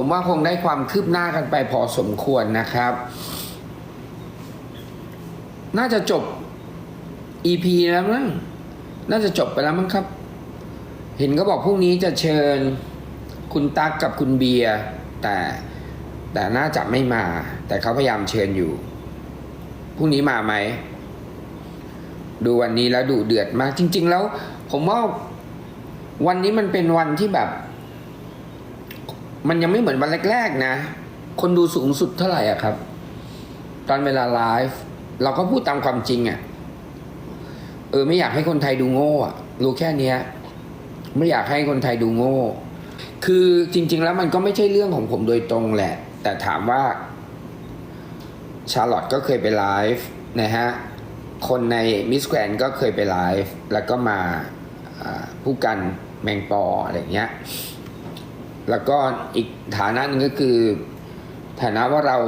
ผมว่าคงได้ความคืบหน้ากันไปพอสมควรนะครับ น่าจะจบ EP แล้วมั้งน่าจะจบไปแล้วมั้งครับ เห็นก็บอกพรุ่งนี้จะเชิญคุณตั๊กกับคุณเบียร์แต่แต่น่าจะไม่มา แต่เขาพยายามเชิญอยู่พรุ่งนี้มาไหม ดูวันนี้แล้วดูเดือดมาก จริง ๆ แล้ว ผมว่าวันนี้มันเป็นวันที่แบบ มันยังไม่เหมือนวันแรก ๆ นะ คนดูสูงสุดเท่าไหร่อะครับ ตอนเวลาไลฟ์เราก็พูดตามความจริงอะเออไม่อยากให้คนไทยดูโง่อะรู้แค่เนี้ย ไม่อยากให้คนไทยดูโง่ คือจริง ๆ แล้วมันก็ไม่ใช่เรื่องของผมโดยตรงแหละ แต่ถามว่า ชาร์ลอตก็เคยไปไลฟ์นะฮะคนในมิสแกรนก็เคยไปไลฟ์แล้วก็มาอ่าผู้กันแมงปออะไรอย่างเงี้ย แล้วก็อีกฐานะหนึงก็คือ ฐานะว่าเรา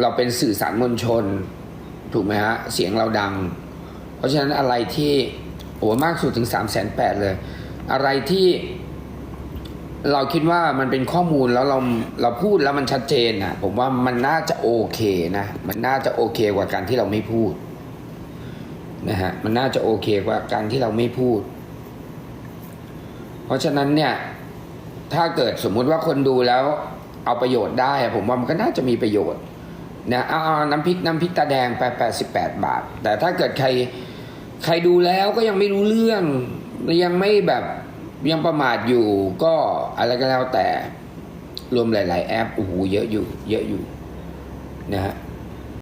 เราเป็นสื่อสารมวลชน ถูกไหมฮะ เสียงเราดัง เพราะฉะนั้นอะไรที่โอ้มากสุดถึง3ามแสนแปดเลย อะไรที่เราคิดว่ามันเป็นข้อมูลแล้วเราเราพูดแล้วมันชัดเจนนะผมว่ามันน่าจะโอเคนะ มันน่าจะโอเคกว่าการที่เราไม่พูดนะฮะมันน่าจะโอเคกว่าการที่เราไม่พูด เพราะฉะนั้นเนี่ย ถ้าเกิดสมมุติว่าคนดูแล้ว เอาประโยชน์ได้ผมว่ามันก็น่าจะมีประโยชน์นะเอาเอาน้ำพริกน้ำพริกตาแดงไปแปดสิบแปดบาท แต่ถ้าเกิดใครใครดูแล้วก็ยังไม่รู้เรื่องยังไม่แบบยังประมาทอยู่ก็อะไรก็แล้วแต่รวมหลาย ๆ แอปโอ้โหเยอะอยู่ เยอะอยู่นะฮะ